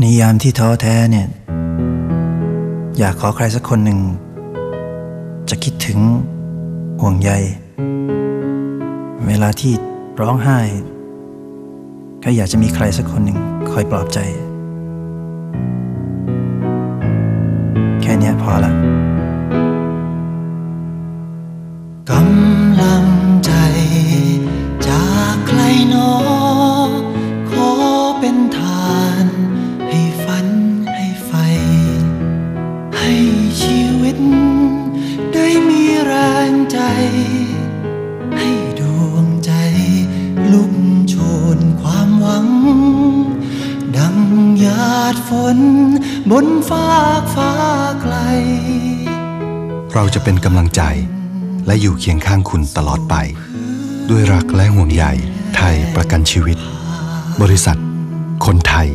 ในยามที่ท้อแท้เนี่ย อยากขอใครสักคนหนึ่ง จะคิดถึงห่วงใย เวลาที่ร้องไห้ ก็อยากจะมีใครสักคนหนึ่งคอยปลอบใจ แค่นี้พอละกำ ดฝน บนฟากฟ้าไกล เราจะเป็นกำลังใจและอยู่เคียงข้างคุณตลอดไป ด้วยรักและห่วงใยไทยประกันชีวิต บริษัท คนไทย